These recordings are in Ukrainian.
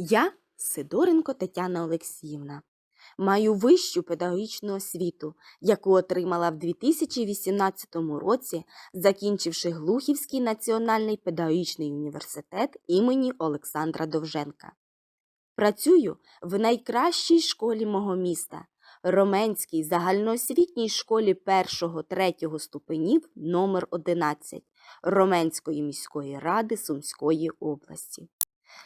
Я Сидоренко Тетяна Олексіївна. Маю вищу педагогічну освіту, яку отримала в 2018 році, закінчивши Глухівський національний педагогічний університет імені Олександра Довженка. Працюю в найкращій школі мого міста Роменській загальноосвітній школі 1-3 ступенів номер 11 Роменської міської ради Сумської області.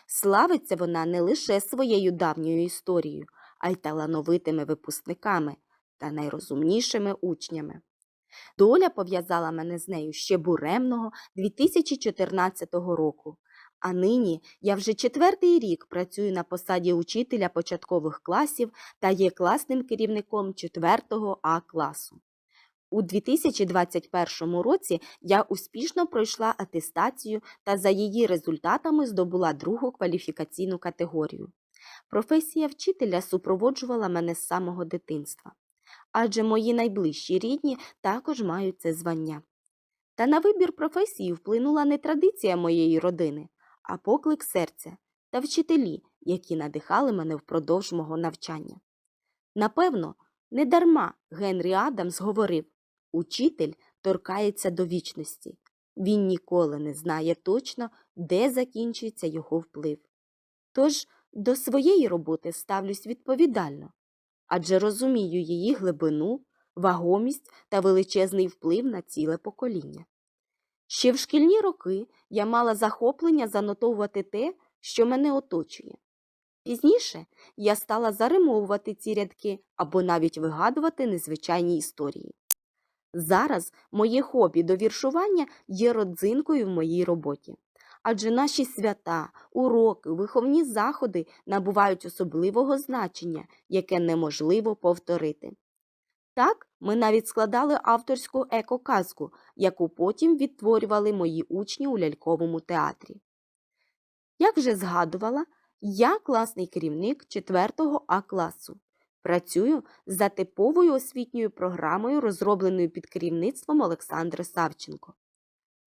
Славиться вона не лише своєю давньою історією, а й талановитими випускниками та найрозумнішими учнями. Доля пов'язала мене з нею ще буремного 2014 року, а нині я вже четвертий рік працюю на посаді учителя початкових класів та є класним керівником 4 А класу. У 2021 році я успішно пройшла атестацію та за її результатами здобула другу кваліфікаційну категорію. Професія вчителя супроводжувала мене з самого дитинства, адже мої найближчі рідні також мають це звання. Та на вибір професії вплинула не традиція моєї родини, а поклик серця та вчителі, які надихали мене впродовж мого навчання. Напевно, недарма Генрі Адамс говорив Учитель торкається до вічності. Він ніколи не знає точно, де закінчується його вплив. Тож до своєї роботи ставлюсь відповідально, адже розумію її глибину, вагомість та величезний вплив на ціле покоління. Ще в шкільні роки я мала захоплення занотовувати те, що мене оточує. Пізніше я стала заримовувати ці рядки або навіть вигадувати незвичайні історії. Зараз моє хобі до віршування є родзинкою в моїй роботі. Адже наші свята, уроки, виховні заходи набувають особливого значення, яке неможливо повторити. Так, ми навіть складали авторську екоказку, яку потім відтворювали мої учні у ляльковому театрі. Як вже згадувала, я класний керівник 4 А класу. Працюю за типовою освітньою програмою, розробленою під керівництвом Олександри Савченко.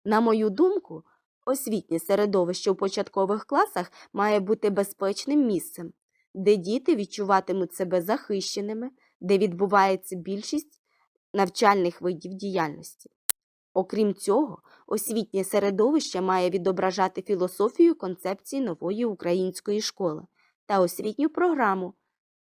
На мою думку, освітнє середовище у початкових класах має бути безпечним місцем, де діти відчуватимуть себе захищеними, де відбувається більшість навчальних видів діяльності. Окрім цього, освітнє середовище має відображати філософію концепції нової української школи та освітню програму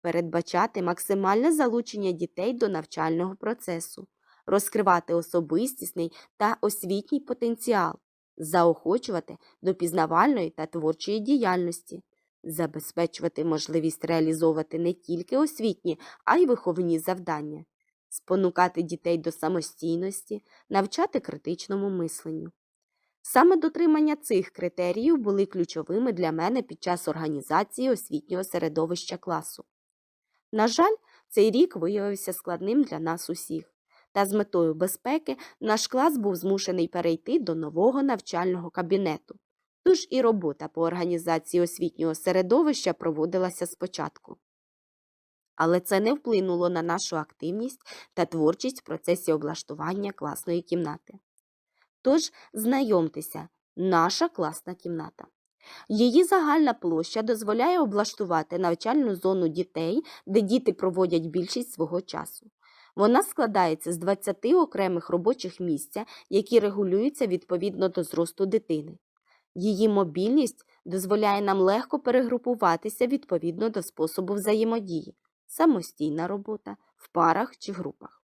передбачати максимальне залучення дітей до навчального процесу, розкривати особистісний та освітній потенціал, заохочувати до пізнавальної та творчої діяльності, забезпечувати можливість реалізовувати не тільки освітні, а й виховні завдання, спонукати дітей до самостійності, навчати критичному мисленню. Саме дотримання цих критеріїв були ключовими для мене під час організації освітнього середовища класу. На жаль, цей рік виявився складним для нас усіх, та з метою безпеки наш клас був змушений перейти до нового навчального кабінету. Тож і робота по організації освітнього середовища проводилася спочатку. Але це не вплинуло на нашу активність та творчість в процесі облаштування класної кімнати. Тож, знайомтеся, наша класна кімната. Її загальна площа дозволяє облаштувати навчальну зону дітей, де діти проводять більшість свого часу. Вона складається з 20 окремих робочих місця, які регулюються відповідно до зросту дитини. Її мобільність дозволяє нам легко перегрупуватися відповідно до способу взаємодії, самостійна робота, в парах чи групах.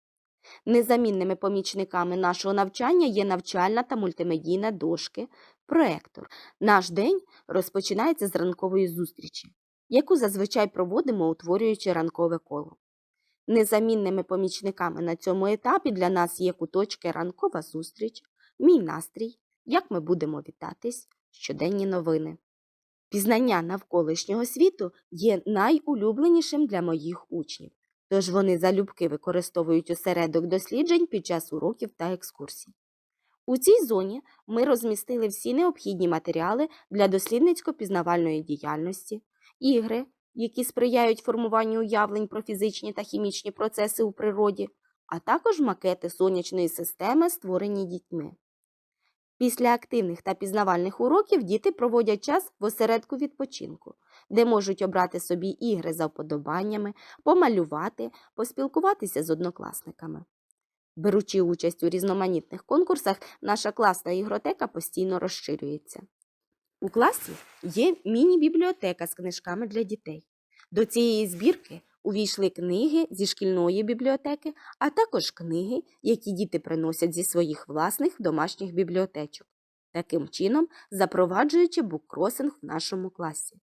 Незамінними помічниками нашого навчання є навчальна та мультимедійна дошки, проектор. Наш день розпочинається з ранкової зустрічі, яку зазвичай проводимо, утворюючи ранкове коло. Незамінними помічниками на цьому етапі для нас є куточки ранкова зустріч, мій настрій, як ми будемо вітатись, щоденні новини. Пізнання навколишнього світу є найулюбленішим для моїх учнів, тож вони залюбки використовують осередок досліджень під час уроків та екскурсій. У цій зоні ми розмістили всі необхідні матеріали для дослідницько-пізнавальної діяльності, ігри, які сприяють формуванню уявлень про фізичні та хімічні процеси у природі, а також макети сонячної системи, створені дітьми. Після активних та пізнавальних уроків діти проводять час в осередку відпочинку, де можуть обрати собі ігри за вподобаннями, помалювати, поспілкуватися з однокласниками. Беручи участь у різноманітних конкурсах, наша класна ігротека постійно розширюється. У класі є міні-бібліотека з книжками для дітей. До цієї збірки увійшли книги зі шкільної бібліотеки, а також книги, які діти приносять зі своїх власних домашніх бібліотечок, таким чином запроваджуючи буккросинг в нашому класі.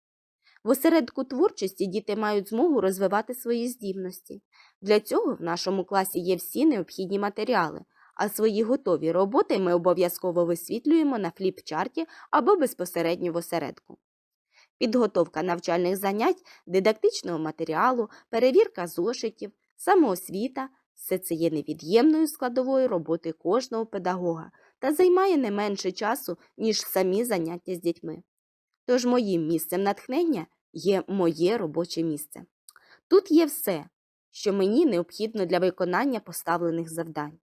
В осередку творчості діти мають змогу розвивати свої здібності. Для цього в нашому класі є всі необхідні матеріали, а свої готові роботи ми обов'язково висвітлюємо на фліп-чарті або безпосередньо в осередку. Підготовка навчальних занять, дидактичного матеріалу, перевірка зошитів, самоосвіта все це є невід'ємною складовою роботи кожного педагога та займає не менше часу, ніж самі заняття з дітьми. Тож моїм місцем натхнення є моє робоче місце. Тут є все, що мені необхідно для виконання поставлених завдань: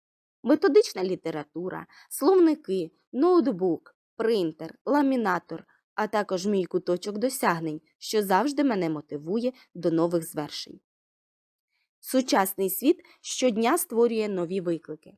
методична література, словники, ноутбук, принтер, ламінатор, а також мій куточок досягнень, що завжди мене мотивує до нових звершень. Сучасний світ щодня створює нові виклики.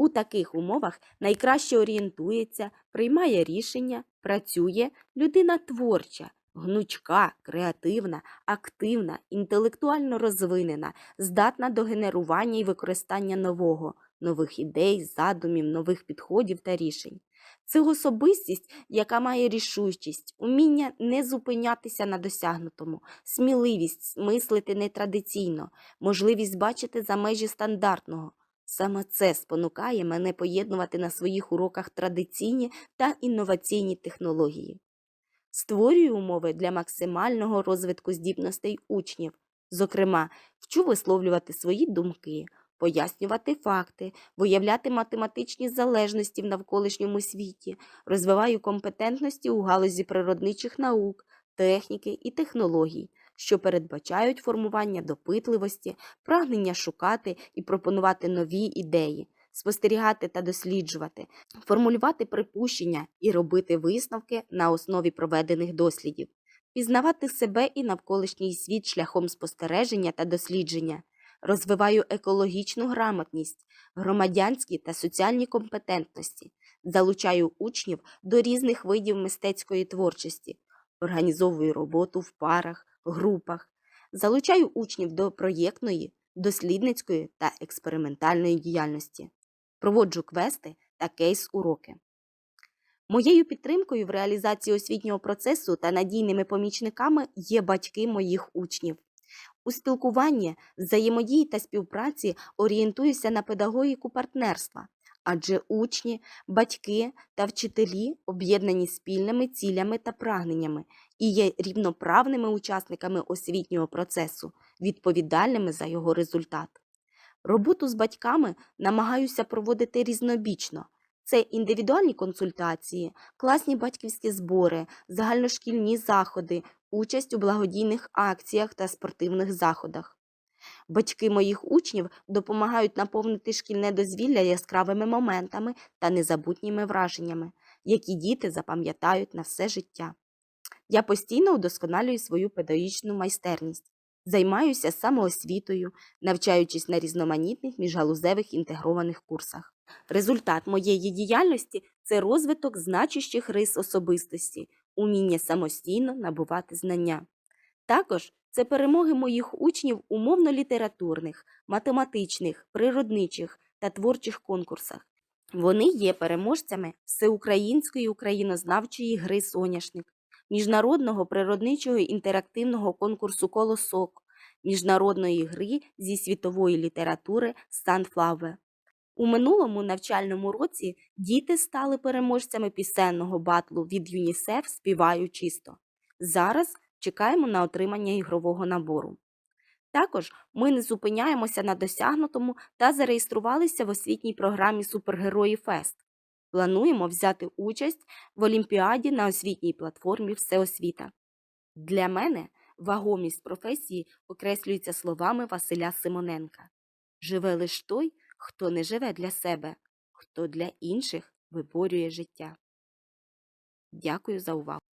У таких умовах найкраще орієнтується, приймає рішення, працює людина творча, гнучка, креативна, активна, інтелектуально розвинена, здатна до генерування і використання нового, нових ідей, задумів, нових підходів та рішень. Це особистість, яка має рішучість, уміння не зупинятися на досягнутому, сміливість мислити нетрадиційно, можливість бачити за межі стандартного. Саме це спонукає мене поєднувати на своїх уроках традиційні та інноваційні технології. Створюю умови для максимального розвитку здібностей учнів, зокрема, вчу висловлювати свої думки, пояснювати факти, виявляти математичні залежності в навколишньому світі, розвиваю компетентності у галузі природничих наук, техніки і технологій, що передбачають формування допитливості, прагнення шукати і пропонувати нові ідеї, спостерігати та досліджувати, формулювати припущення і робити висновки на основі проведених дослідів, пізнавати себе і навколишній світ шляхом спостереження та дослідження. Розвиваю екологічну грамотність, громадянські та соціальні компетентності, залучаю учнів до різних видів мистецької творчості, організовую роботу в парах, групах, залучаю учнів до проєктної, дослідницької та експериментальної діяльності, проводжу квести та кейс-уроки. Моєю підтримкою в реалізації освітнього процесу та надійними помічниками є батьки моїх учнів. У спілкуванні, взаємодії та співпраці орієнтуюся на педагогіку партнерства, адже учні, батьки та вчителі об'єднані спільними цілями та прагненнями і є рівноправними учасниками освітнього процесу, відповідальними за його результат. Роботу з батьками намагаюся проводити різнобічно. Це індивідуальні консультації, класні батьківські збори, загальношкільні заходи, участь у благодійних акціях та спортивних заходах. Батьки моїх учнів допомагають наповнити шкільне дозвілля яскравими моментами та незабутніми враженнями, які діти запам'ятають на все життя. Я постійно удосконалюю свою педагогічну майстерність, займаюся самоосвітою, навчаючись на різноманітних міжгалузевих інтегрованих курсах. Результат моєї діяльності це розвиток значущих рис особистості, уміння самостійно набувати знання. Також це перемоги моїх учнів у мовно-літературних, математичних, природничих та творчих конкурсах. Вони є переможцями всеукраїнської українознавчої гри Соняшник, міжнародного природничого інтерактивного конкурсу Колосок, міжнародної гри зі світової літератури Sunflower. У минулому навчальному році діти стали переможцями пісенного батлу від ЮНІСЕФ Співаю чисто. Зараз чекаємо на отримання ігрового набору. Також ми не зупиняємося на досягнутому та зареєструвалися в освітній програмі Супергерої Фест. Плануємо взяти участь в Олімпіаді на освітній платформі Всеосвіта. Для мене вагомість професії окреслюється словами Василя Симоненка: Живе лиш той, хто не живе для себе, хто для інших виборює життя. Дякую за увагу!